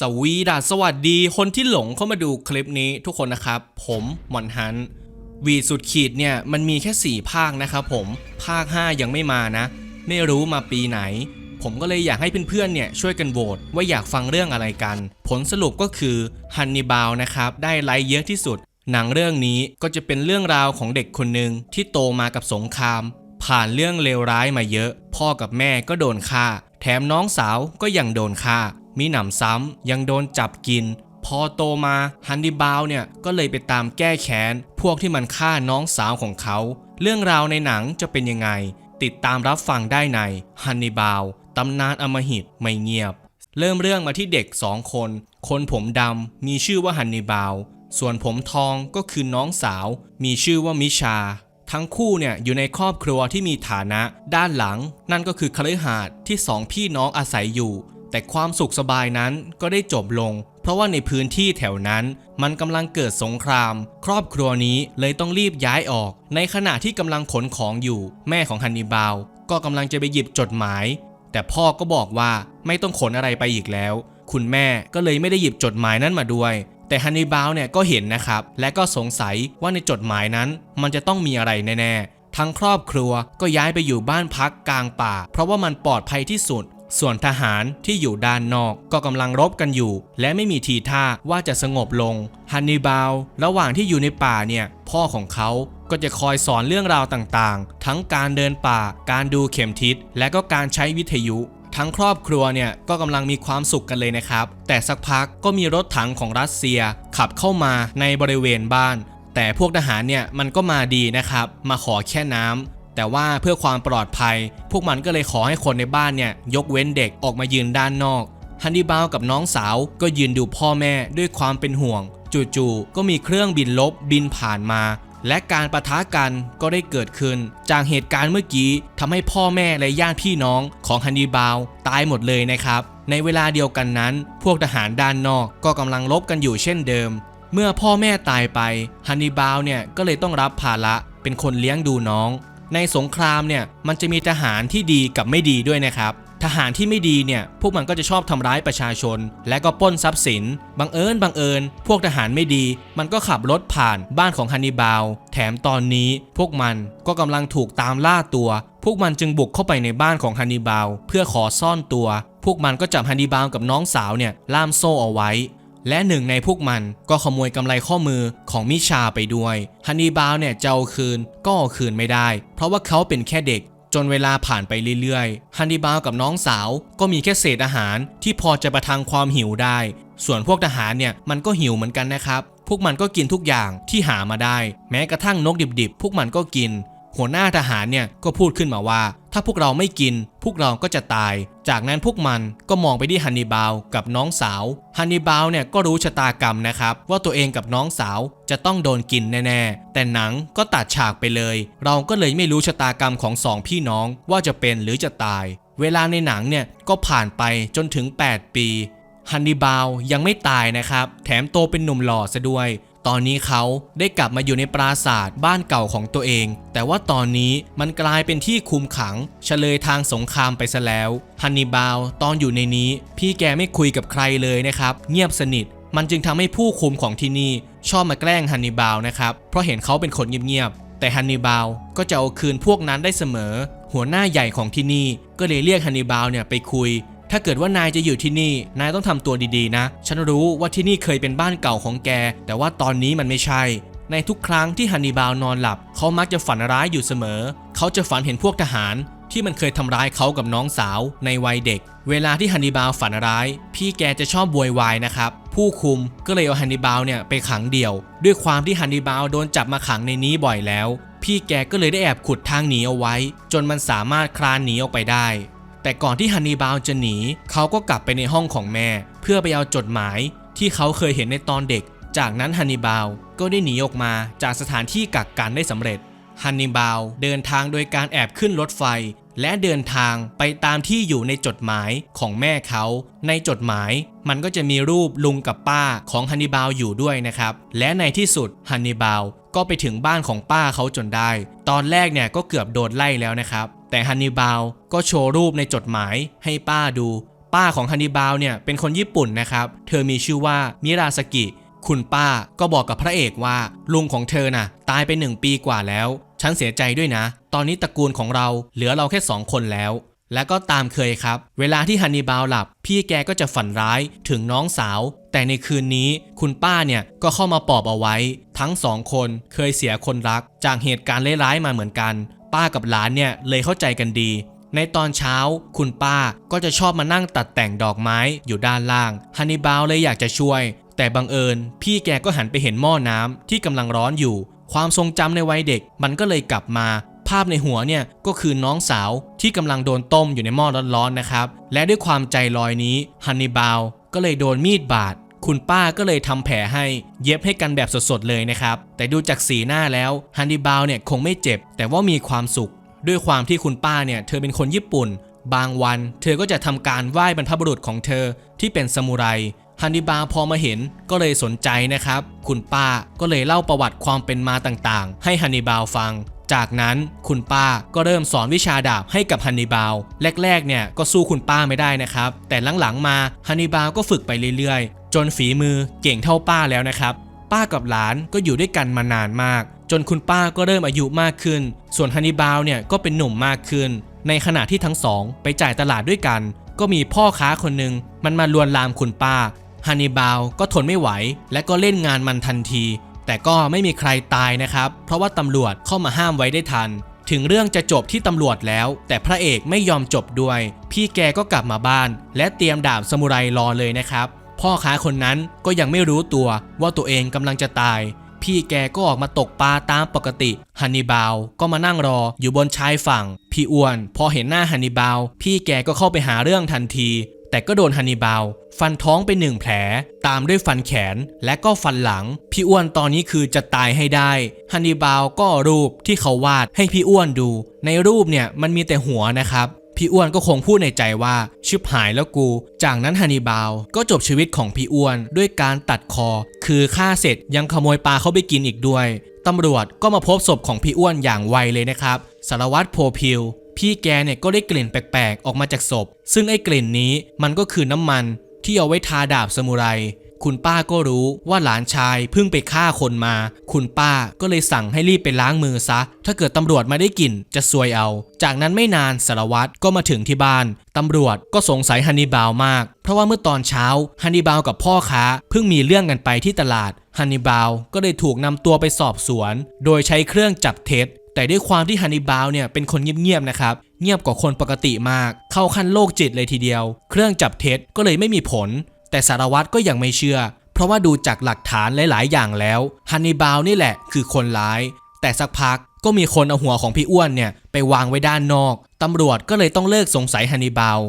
สวีดัสสวัสดีคนที่หลงเข้ามาดูคลิปนี้ทุกคนนะครับ ผมหมอนฮันวีสุดขีดเนี่ยมันมีแค่ 4 ภาคนะครับผมภาค 5 ยังไม่มานะ ไม่รู้มาปีไหน ผมก็เลยอยากให้เพื่อนๆเนี่ยช่วยกันโหวตว่าอยากฟังเรื่องอะไรกัน ผลสรุปก็คือฮันนิบาลนะครับ ได้ไลค์เยอะที่สุด หนังเรื่องนี้ก็จะเป็นเรื่องราวของเด็กคนหนึ่งที่โตมากับสงคราม ผ่านเรื่องเลวร้ายมาเยอะ พ่อกับแม่ก็โดนฆ่า แถมน้องสาวก็ยังโดนฆ่า มีหนำซ้ำยังโดนจับกิน พอโตมาฮันนิบาลเนี่ยก็เลยไปตามแก้แค้น พวกที่มันฆ่าน้องสาวของเขา เรื่องราวในหนังจะเป็นยังไง ติดตามรับฟังได้ในฮันนิบาลตำนานอมหิตไม่เงียบ เริ่มเรื่องมาที่เด็กสองคน คนผมดำมีชื่อว่าฮันนิบาลส่วนผมทองก็คือน้องสาว มีชื่อว่ามิชา ทั้งคู่เนี่ยอยู่ในครอบครัวที่มีฐานะ ด้านหลัง นั่นก็คือคฤหาสน์ที่สองพี่น้องอาศัยอยู่ แต่ความสุขสบายนั้นก็ได้จบลง เพราะว่าในพื้นที่แถวนั้น มันกำลังเกิดสงคราม ครอบครัวนี้เลยต้องรีบย้ายออก ในขณะที่กำลังขนของอยู่ แม่ของฮันนิบาลก็กำลังจะไปหยิบจดหมาย แต่พ่อก็บอกว่าไม่ต้องขนอะไรไปอีกแล้ว คุณแม่ก็เลยไม่ได้หยิบจดหมายนั้นมาด้วย แต่ฮันนิบาลเนี่ยก็เห็นนะครับ และก็สงสัยว่าในจดหมายนั้น มันจะต้องมีอะไรแน่ๆทั้งครอบครัวก็ย้ายไปอยู่บ้านพักกลางป่า เพราะว่ามันปลอดภัยที่สุด ส่วนทหารที่อยู่ด้านนอกก็กำลังรบกันอยู่ และไม่มีทีท่าว่าจะสงบลงฮันนิบาลระหว่างที่อยู่ในป่าเนี่ย พ่อของเขาก็จะคอยสอนเรื่องราวต่างๆ ทั้งการเดินป่า การดูเข็มทิศ และก็การใช้วิทยุทั้งครอบครัวเนี่ยก็กำลังมีความสุขกันเลยนะครับ แต่สักพักก็มีรถถังของรัสเซีย ขับเข้ามาในบริเวณบ้าน แต่พวกทหารเนี่ยมันก็มาดีนะครับ มาขอแค่น้ำ แต่ว่าเพื่อความปลอดภัย พวกมันก็เลยขอให้คนในบ้านเนี่ยยกเว้นเด็กออกมายืนด้านนอกฮันนิบาลกับน้องสาวก็ยืนดูพ่อแม่ด้วยความเป็นห่วง จู่ๆก็มีเครื่องบินลบบินผ่านมา และการประทะกันก็ได้เกิดขึ้น จากเหตุการณ์เมื่อกี้ทำให้พ่อแม่และญาติพี่น้องของฮันนิบาลตายหมดเลยนะครับ ในเวลาเดียวกันนั้น พวกทหารด้านนอกก็กำลังลบกันอยู่เช่นเดิม เมื่อพ่อแม่ตายไปฮันนิบาลเนี่ยก็เลยต้องรับภาระเป็นคนเลี้ยงดูน้อง ในสงครามเนี่ยมันจะมีทหารที่ดีกับไม่ดีด้วยนะครับ ทหารที่ไม่ดีเนี่ยพวกมันก็จะชอบทำร้ายประชาชน และก็ปล้นทรัพย์สิน บังเอิญบังเอิญ พวกทหารไม่ดี มันก็ขับรถผ่านบ้านของฮันนิบาล แถมตอนนี้พวกมันก็กำลังถูกตามล่าตัว พวกมันจึงบุกเข้าไปในบ้านของฮันนิบาลเพื่อขอซ่อนตัว พวกมันก็จับฮันนิบาลกับน้องสาวเนี่ยล่ามโซ่เอาไว้ และหนึ่งในพวกมันก็ขโมยกำไรข้อมือของมิชาไปด้วยฮันนีบาลเนี่ยจะเอาคืนก็เอาคืนไม่ได้ เพราะว่าเขาเป็นแค่เด็กจนเวลาผ่านไปเรื่อยๆ ฮันนีบาลกับน้องสาวก็มีแค่เศษอาหารที่พอจะประทังความหิวได้ ส่วนพวกทหารเนี่ยมันก็หิวเหมือนกันนะครับ พวกมันก็กินทุกอย่างที่หามาได้ แม้กระทั่งนกดิบๆ พวกมันก็กิน หัวหน้าทหารเนี่ยก็พูดขึ้นมาว่า ถ้าพวกเราไม่กิน พวกเราก็จะตาย จากนั้นพวกมันก็มองไปที่ฮันนิบาลกับน้องสาวฮันนิบาลเนี่ยก็รู้ชะตากรรมนะครับ ว่าตัวเองกับน้องสาวจะต้องโดนกินแน่ๆ แต่หนังก็ตัดฉากไปเลย เราก็เลยไม่รู้ชะตากรรมของสองพี่น้องว่าจะเป็นหรือจะตาย เวลาในหนังเนี่ยก็ผ่านไปจนถึง 8 ปีฮันนิบาลยังไม่ตายนะครับ แถมโตเป็นหนุ่มหล่อซะด้วย ตอนนี้เขาได้กลับมาอยู่ในปราสาทบ้านเก่าของตัวเอง แต่ว่าตอนนี้มันกลายเป็นที่คุมขังเฉลยทางสงครามไปซะแล้วฮันนิบาลตอนอยู่ในนี้ พี่แกไม่คุยกับใครเลยนะครับ เงียบสนิทมันจึงทำให้ผู้คุมของที่นี่ชอบมาแกล้งฮันนิบาลนะครับ เพราะเห็นเขาเป็นคนเงียบๆ แต่ฮันนิบาลก็จะเอาคืนพวกนั้นได้เสมอ หัวหน้าใหญ่ของที่นี่ก็เลยเรียกฮันนิบาลเนี่ยไปคุย ถ้าเกิดว่านายจะอยู่ที่นี่ นายต้องทำตัวดีๆนะ ฉันรู้ว่าที่นี่เคยเป็นบ้านเก่าของแก แต่ว่าตอนนี้มันไม่ใช่ ในทุกครั้งที่ฮันนิบาลนอนหลับ เขามักจะฝันร้ายอยู่เสมอ เขาจะฝันเห็นพวกทหาร ที่มันเคยทำร้ายเขากับน้องสาวในวัยเด็ก เวลาที่ฮันนิบาลฝันร้าย พี่แกจะชอบโวยวายนะครับ ผู้คุมก็เลยเอาฮันนิบาลเนี่ยไปขังเดี่ยว ด้วยความที่ฮันนิบาลโดนจับมาขังในนี้บ่อยแล้ว พี่แกก็เลยได้แอบขุดทางหนีเอาไว้ จนมันสามารถคลานหนีออกไปได้ แต่ก่อนที่ฮันนีบาลจะหนี เขาก็กลับไปในห้องของแม่ เพื่อไปเอาจดหมายที่เขาเคยเห็นในตอนเด็ก จากนั้นฮันนีบาลก็ได้หนีออกมาจากสถานที่กักกันได้สำเร็จ ฮันนีบาลเดินทางโดยการแอบขึ้นรถไฟ และเดินทางไปตามที่อยู่ในจดหมายของแม่เขา ในจดหมายมันก็จะมีรูปลุงกับป้าของฮันนีบาลอยู่ด้วยนะครับ และในที่สุดฮันนีบาลก็ไปถึงบ้านของป้าเขาจนได้ ตอนแรกเนี่ยก็เกือบโดนไล่แล้วนะครับ แต่ฮันนิบาลก็โชว์รูปในจดหมายให้ป้าดู ป้าของฮันนิบาลเนี่ยเป็นคนญี่ปุ่นนะครับ เธอมีชื่อว่ามิราสกิ คุณป้าก็บอกกับพระเอกว่า ลุงของเธอน่ะ ตายไปหนึ่งปีกว่าแล้ว ฉันเสียใจด้วยนะ ตอนนี้ตระกูลของเราเหลือเราแค่สองคนแล้ว และก็ตามเคยครับ เวลาที่ฮันนิบาลหลับ พี่แกก็จะฝันร้ายถึงน้องสาว แต่ในคืนนี้คุณป้าเนี่ยก็เข้ามาปลอบเอาไว้ ทั้งสองคนเคยเสียคนรักจากเหตุการณ์ร้ายๆมาเหมือนกัน ป้ากับหลานเนี่ยเลยเข้าใจกันดี ในตอนเช้าคุณป้าก็จะชอบมานั่งตัดแต่งดอกไม้อยู่ด้านล่างฮันนิบาลเลยอยากจะช่วย แต่บังเอิญ พี่แกก็หันไปเห็นหม้อน้ำที่กำลังร้อนอยู่ ความทรงจำในวัยเด็ก มันก็เลยกลับมาภาพในหัวเนี่ยก็คือน้องสาวที่กำลังโดนต้มอยู่ในหม้อร้อนๆนะครับ และด้วยความใจลอยนี้ฮันนิบาลก็เลยโดนมีดบาด คุณป้าก็เลยทำแผลให้เย็บให้กันแบบสดๆเลยนะครับ แต่ดูจากสีหน้าแล้วฮันนิบาลเนี่ยคงไม่เจ็บ แต่ว่ามีความสุข ด้วยความที่คุณป้าเนี่ยเธอเป็นคนญี่ปุ่น บางวัน เธอก็จะทำการไหว้บรรพบุรุษของเธอที่เป็นซามูไรฮันนิบาลพอมาเห็นก็เลยสนใจนะครับ คุณป้าก็เลยเล่าประวัติความเป็นมาต่างๆ ให้ฮันนิบาลฟัง จากนั้นคุณป้าก็เริ่มสอนวิชาดาบให้กับฮันนิบาลแรกๆเนี่ยก็สู้คุณป้าไม่ได้นะครับ แต่หลังๆมาฮันนิบาลก็ฝึกไปเรื่อยๆ จนฝีมือเก่งเท่าป้าแล้วนะครับ ป้ากับหลานก็อยู่ด้วยกันมานานมาก จนคุณป้าก็เริ่มอายุมากขึ้น ส่วนฮันนิบาลเนี่ยก็เป็นหนุ่มมากขึ้น ในขณะที่ทั้งสองไปจ่ายตลาดด้วยกัน ก็มีพ่อค้าคนหนึ่งมันมาลวนลามคุณป้าฮันนิบาลก็ทนไม่ไหว และก็เล่นงานมันทันที แต่ก็ไม่มีใครตายนะครับ เพราะว่าตำรวจเข้ามาห้ามไว้ได้ทัน ถึงเรื่องจะจบที่ตำรวจแล้ว แต่พระเอกไม่ยอมจบด้วย พี่แกก็กลับมาบ้าน และเตรียมดาบสมุไรรอเลยนะครับ พ่อค้าคนนั้นก็ยังไม่รู้ตัวว่าตัวเองกำลังจะตาย พี่แกก็ออกมาตกปลาตามปกติฮันนิบาลก็มานั่งรออยู่บนชายฝั่ง พี่อ้วน พอเห็นหน้าฮันนิบาลพี่แกก็เข้าไปหาเรื่องทันที แต่ก็โดนฮันนิบาลฟันท้องไปหนึ่งแผล ตามด้วยฟันแขนและก็ฟันหลัง พี่อ้วนตอนนี้คือจะตายให้ได้ฮันนิบาลก็รูปที่เขาวาดให้พี่อ้วนดู ในรูปเนี่ยมันมีแต่หัวนะครับ พี่อ้วนก็คงพูดในใจว่าชิบหายแล้วกู จากนั้นฮันนิบาลก็จบชีวิตของพี่อ้วนด้วยการตัดคอ คือฆ่าเสร็จยังขโมยปลาเขาไปกินอีกด้วยตำรวจก็มาพบศพของพี่อ้วนอย่างไวเลยนะครับสารวัตรโพพิวพี่แกเนี่ยก็ได้กลิ่นแปลกๆ ออกมาจากศพ ซึ่งไอ้กลิ่นนี้มันก็คือน้ำมันที่เอาไว้ทาดาบสมุไร คุณป้าก็รู้ว่าหลานชายเพิ่งไปฆ่าคนมา คุณป้าก็เลยสั่งให้รีบไปล้างมือซะ ถ้าเกิดตำรวจมาได้กลิ่นจะซวยเอา จากนั้นไม่นานสารวัตรก็มาถึงที่บ้านตำรวจก็สงสัยฮันนิบาลมาก เพราะว่าเมื่อตอนเช้าฮันนิบาลกับพ่อค้าเพิ่งมีเรื่องกันไปที่ตลาดฮันนิบาลก็เลยถูกนำตัวไปสอบสวน โดยใช้เครื่องจับเท็จแต่ด้วยความที่ฮันนิบาลเนี่ยเป็นคนเงียบๆนะครับ เงียบกว่าคนปกติมาก เข้าขั้นโรคจิตเลยทีเดียว เครื่องจับเท็จก็เลยไม่มีผล แต่สารวัตรก็ยังไม่เชื่อ เพราะว่าดูจากหลักฐานหลาย ๆ อย่างแล้วฮันนิบาลนี่แหละคือคนร้าย แต่สักพักก็มีคนเอาหัวของพี่อ้วนเนี่ยไปวางไว้ด้านนอกตำรวจก็เลยต้องเลิกสงสัยฮันนิบาล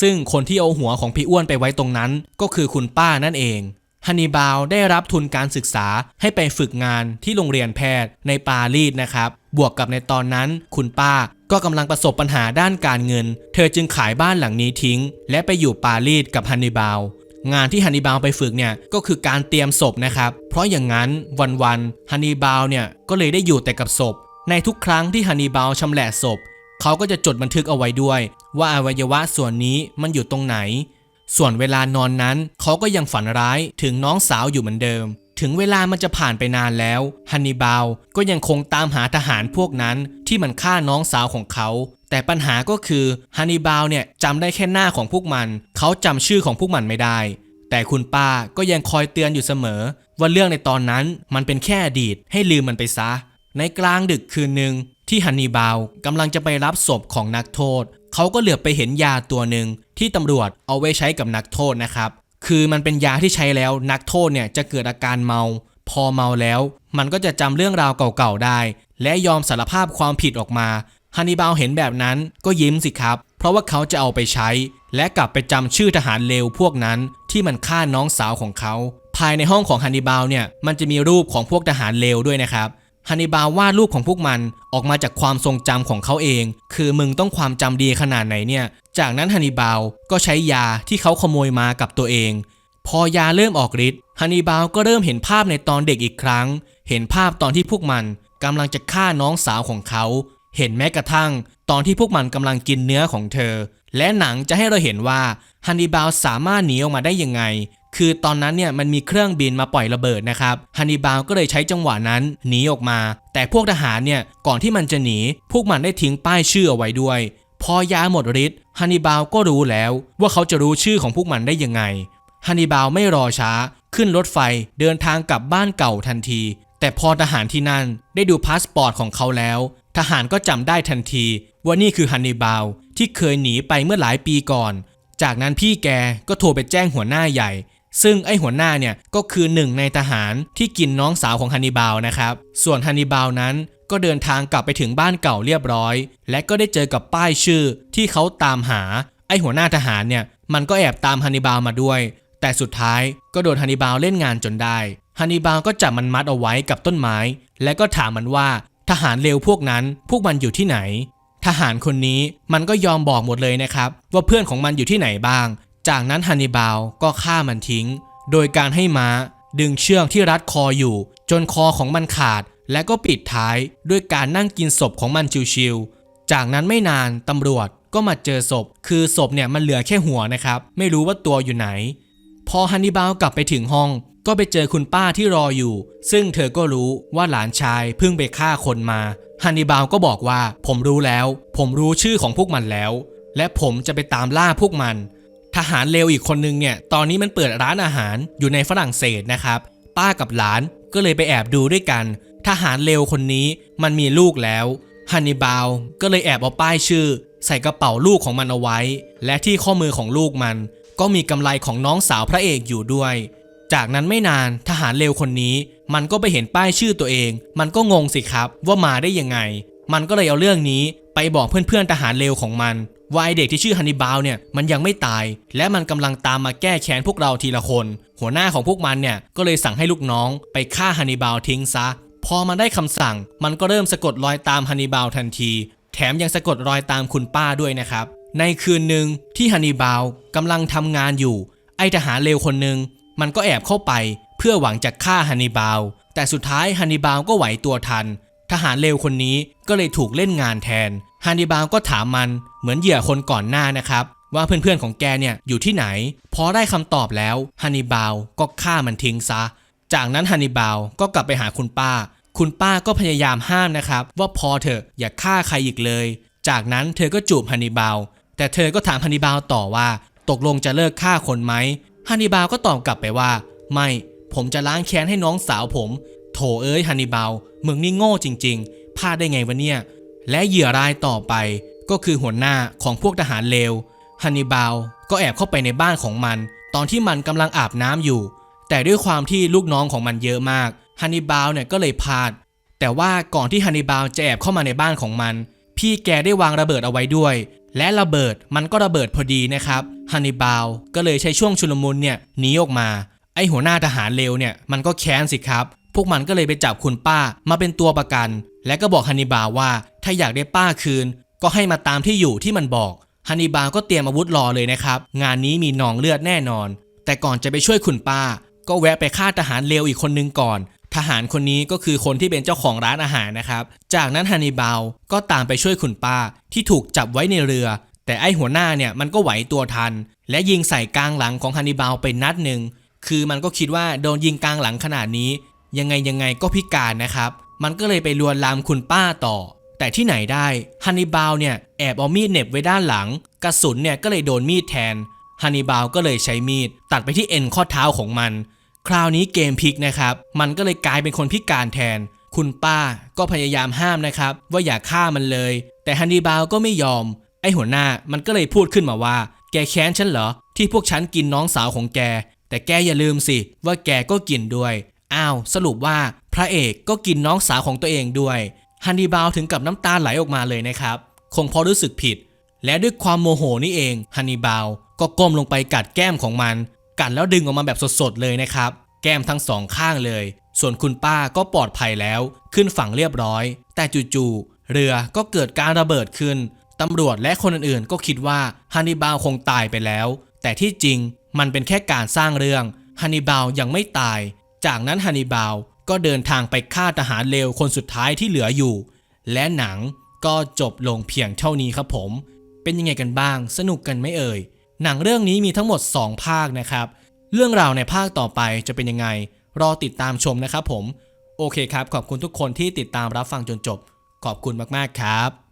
ซึ่งคนที่เอาหัวของพี่อ้วนไปไว้ตรงนั้น ก็คือคุณป้านั่นเองฮันนิบาลได้รับทุนการศึกษาให้ไปฝึกงานที่โรงเรียนแพทย์ในปารีสนะครับ บวกกับในตอนนั้น คุณป้าก็กำลังประสบปัญหาด้านการเงิน เธอจึงขายบ้านหลังนี้ทิ้ง และไปอยู่ปารีสกับฮันนิบาล งานที่ฮันนีบาลไปฝึกเนี่ยก็คือการเตรียมศพนะครับ เพราะอย่างนั้นวันๆฮันนีบาลเนี่ยก็เลยได้อยู่แต่กับศพ ในทุกครั้งที่ฮันนีบาลชำแหละศพเขาก็จะจดบันทึกเอาไว้ด้วย ว่าอวัยวะส่วนนี้มันอยู่ตรงไหน ส่วนเวลานอนนั้นเขาก็ยังฝันร้ายถึงน้องสาวอยู่เหมือนเดิม ถึงเวลามันจะผ่านไปนานแล้วฮันนิบาลก็ยังคงตามหาทหารพวกนั้นที่มันฆ่าน้องสาวของเขา แต่ปัญหาก็คือฮันนิบาลเนี่ยจำได้แค่หน้าของพวกมัน เขาจำชื่อของพวกมันไม่ได้ แต่คุณป้าก็ยังคอยเตือนอยู่เสมอ ว่าเรื่องในตอนนั้นมันเป็นแค่อดีตให้ลืมมันไปซะ ในกลางดึกคืนหนึ่งที่ฮันนิบาลกำลังจะไปรับศพของนักโทษ เขาก็เหลือบไปเห็นยาตัวหนึ่งที่ตำรวจเอาไว้ใช้กับนักโทษนะครับ คือมันเป็นยาที่ใช้แล้วนักโทษเนี่ยจะเกิดอาการเมา พอเมาแล้ว มันก็จะจำเรื่องราวเก่าๆได้ และยอมสารภาพความผิดออกมาฮันนิบาลเห็นแบบนั้นก็ยิ้มสิครับ เพราะว่าเขาจะเอาไปใช้ และกลับไปจำชื่อทหารเลวพวกนั้นที่มันฆ่าน้องสาวของเขา ภายในห้องของฮันนิบาลเนี่ยมันจะมีรูปของพวกทหารเลวด้วยนะครับฮันนิบาลวาดรูปของพวกมันออกมาจากความทรงจำของเขาเอง คือมึงต้องความจำดีขนาดไหนเนี่ย จากนั้นฮันนิบาลก็ใช้ยาที่เขาขโมยมากับตัวเอง พอยาเริ่มออกฤทธิ์ฮันนิบาลก็เริ่มเห็นภาพในตอนเด็กอีกครั้ง เห็นภาพตอนที่พวกมันกำลังจะฆ่าน้องสาวของเขา เห็นแม้กระทั่ง ตอนที่พวกมันกำลังกินเนื้อของเธอ และหนังจะให้เราเห็นว่าฮันนิบาลสามารถหนีออกมาได้ยังไง คือตอนนั้นเนี่ยมันมีเครื่องบินมาปล่อยระเบิดนะครับฮันนิบาลก็เลยใช้จังหวะนั้นหนีออกมา แต่พวกทหารเนี่ยก่อนที่มันจะหนี พวกมันได้ทิ้งป้ายชื่อเอาไว้ด้วย พอยาหมดฤทธิ์ฮันนิบาลก็รู้แล้วว่าเขาจะรู้ชื่อของพวกมันได้ยังไงฮันนิบาลไม่รอช้า ขึ้นรถไฟเดินทางกลับบ้านเก่าทันที แต่พอทหารที่นั่นได้ดูพาสปอร์ตของเขาแล้ว ทหารก็จำได้ทันที ว่านี่คือฮันนิบาลที่เคยหนีไปเมื่อหลายปีก่อน จากนั้นพี่แกก็โทรไปแจ้งหัวหน้าใหญ่ ซึ่งไอหัวหน้าเนี่ยก็คือหนึ่งในทหารที่กินน้องสาวของฮันนิบาลนะครับ ส่วนฮันนิบาลนั้น ก็เดินทางกลับไปถึงบ้านเก่าเรียบร้อย และก็ได้เจอกับป้ายชื่อที่เขาตามหา ไอหัวหน้าทหารเนี่ย มันก็แอบตามฮันนิบาลมาด้วย แต่สุดท้ายก็โดนฮันนิบาลเล่นงานจนได้ฮันนิบาลก็จับมันมัดเอาไว้กับต้นไม้ และก็ถามมันว่า ทหารเลวพวกนั้นพวกมันอยู่ที่ไหน ทหารคนนี้มันก็ยอมบอกหมดเลยนะครับ ว่าเพื่อนของมันอยู่ที่ไหนบ้าง จากนั้นฮันนิบาลก็ฆ่ามันทิ้ง โดยการให้ม้า ดึงเชือกที่รัดคออยู่ จนคอของมันขาด และก็ปิดท้ายด้วยการนั่งกินศพของมันชิวๆ จากนั้นไม่นานตำรวจก็มาเจอศพ คือศพเนี่ยมันเหลือแค่หัวนะครับ ไม่รู้ว่าตัวอยู่ไหน พอฮันนิบาลกลับไปถึงห้อง ก็ไปเจอคุณป้าที่รออยู่ ซึ่งเธอก็รู้ว่าหลานชายเพิ่งไปฆ่าคนมา ฮันนิบาลก็บอกว่า ผมรู้แล้ว ผมรู้ชื่อของพวกมันแล้ว และผมจะไปตามล่าพวกมัน ทหารเลวอีกคนนึงเนี่ย ตอนนี้มันเปิดร้านอาหารอยู่ในฝรั่งเศสนะครับ ป้ากับหลานก็เลยไปแอบดูด้วยกัน ทหารเลวคนนี้มันมีลูกแล้วฮันนิบาลก็เลยแอบเอาป้ายชื่อ ใส่กระเป๋าลูกของมันเอาไว้ และที่ข้อมือของลูกมัน ก็มีกำไรของน้องสาวพระเอกอยู่ด้วย จากนั้นไม่นานทหารเลวคนนี้ มันก็ไปเห็นป้ายชื่อตัวเอง มันก็งงสิครับว่ามาได้ยังไง มันก็เลยเอาเรื่องนี้ไปบอกเพื่อนๆทหารเลวของมันว่าไอเด็กที่ชื่อฮันนิบาลเนี่ยมันยังไม่ตาย และมันกำลังตามมาแก้แค้นพวกเราทีละคน หัวหน้าของพวกมันเนี่ยก็เลยสั่งให้ลูกน้องไปฆ่าฮันนิบาลทิ้งซะ พอมันได้คำสั่ง มันก็เริ่มสะกดรอยตามฮันนิบาลทันที แถมยังสะกดรอยตามคุณป้าด้วยนะครับ ในคืนหนึ่งที่ฮันนิบาลกำลังทำงานอยู่ ไอทหารเลวคนหนึ่งมันก็แอบเข้าไปเพื่อหวังจะฆ่าฮันนิบาลแต่สุดท้ายฮันนิบาลก็ไหวตัวทัน ทหารเลวคนนี้ก็เลยถูกเล่นงานแทนฮันนิบาลก็ถามมันเหมือนเหยื่อคนก่อนหน้านะครับว่าเพื่อนๆของแกเนี่ยอยู่ที่ไหน พอได้คำตอบแล้วฮันนิบาลก็ฆ่ามันทิ้งซะ จากนั้นฮันนิบาลก็กลับไปหาคุณป้า คุณป้าก็พยายามห้ามนะครับ ว่าพอเถอะอย่าฆ่าใครอีกเลย จากนั้นเธอก็จูบฮันนิบาล แต่เธอก็ถามฮันนิบาลต่อว่า ตกลงจะเลิกฆ่าคนไหมฮันนิบาลก็ตอบกลับไปว่า ไม่ ผมจะล้างแค้นให้น้องสาวผม โถเอ้ยฮันนิบาลมึงนี่โง่จริง ๆพลาดได้ไงวะเนี่ย และเหยื่อรายต่อไป ก็คือหัวหน้าของพวกทหารเลวฮันนิบาลก็แอบเข้าไปในบ้านของมัน ตอนที่มันกำลังอาบน้ำอยู่ แต่ด้วยความที่ลูกน้องของมันเยอะมาก ฮันนิบาลเนี่ยก็เลยพลาด แต่ว่าก่อนที่ฮันนิบาลจะแอบเข้ามาในบ้านของมัน พี่แกได้วางระเบิดเอาไว้ด้วย และระเบิดมันก็ระเบิดพอดีนะครับฮันนิบาลก็เลยใช้ช่วงชุลมุนเนี่ยหนีออกมา ไอหัวหน้าทหารเลวเนี่ยมันก็แค้นสิครับพวกมันก็เลยไปจับคุณป้ามาเป็นตัวประกัน และก็บอกฮันนิบาลว่าถ้าอยากได้ป้าคืน ก็ให้มาตามที่อยู่ที่มันบอกฮันนิบาลก็เตรียมอาวุธรอเลยนะครับ งานนี้มีหนองเลือดแน่นอน แต่ก่อนจะไปช่วยคุณป้า ก็แวะไปฆ่าทหารเลวอีกคนนึงก่อน ทหารคนนี้ก็คือคนที่เป็นเจ้าของร้านอาหารนะครับ จากนั้นฮันนิบาลก็ตามไปช่วยคุณป้าที่ถูกจับไว้ในเรือ แต่ไอหัวหน้าเนี่ยมันก็ไหวตัวทัน และยิงใส่กลางหลังของฮันนิบาลไปนัดหนึ่ง คือมันก็คิดว่าโดนยิงกลางหลังขนาดนี้ ยังไงยังไงก็พิการนะครับ มันก็เลยไปลวนลามคุณป้าต่อ แต่ที่ไหนได้ฮันนิบาลเนี่ยแอบเอามีดเหน็บไว้ด้านหลัง กระสุนเนี่ยก็เลยโดนมีดแทนฮันนิบาลก็เลยใช้มีดตัดไปที่เอ็นข้อเท้าของมัน คราวนี้เกมพลิกนะครับ มันก็เลยกลายเป็นคนพิการแทน คุณป้าก็พยายามห้ามนะครับ ว่าอย่าฆ่ามันเลย แต่ฮันนิบาลก็ไม่ยอม ไอหัวหน้ามันก็เลยพูดขึ้นมาว่า แกแค้นฉันเหรอ ที่พวกฉันกินน้องสาวของแก แต่แกอย่าลืมสิ ว่าแกก็กินด้วย อ้าว สรุปว่าพระเอกก็กินน้องสาวของตัวเองด้วย ฮันนิบาลถึงกับน้ำตาไหลออกมาเลยนะครับ คงพราะรู้สึกผิด และด้วยความโมโหนี่เอง ฮันนิบาลก็ก้มลงไปกัดแก้มของมัน กัดแล้วดึงออกมาแบบสดๆเลยนะครับ แก้มทั้งสองข้างเลย ส่วนคุณป้าก็ปลอดภัยแล้ว ขึ้นฝั่งเรียบร้อย แต่จู่ๆเรือก็เกิดการระเบิดขึ้นตำรวจและคนอื่นๆ ก็คิดว่าฮันนิบาลคงตายไปแล้ว แต่ที่จริงมันเป็นแค่การสร้างเรื่องฮันนิบาลยังไม่ตาย จากนั้นฮันนิบาลก็เดินทางไปฆ่าทหารเลวคนสุดท้ายที่เหลืออยู่ และหนังก็จบลงเพียงเท่านี้ครับผม เป็นยังไงกันบ้าง สนุกกันไหมเอ่ย หนังเรื่องนี้มีทั้งหมด 2 ภาคนะครับ เรื่องราวในภาคต่อไปจะเป็นยังไง รอติดตามชมนะครับผม โอเคครับ ขอบคุณทุกคนที่ติดตามรับฟังจนจบ ขอบคุณมากๆครับ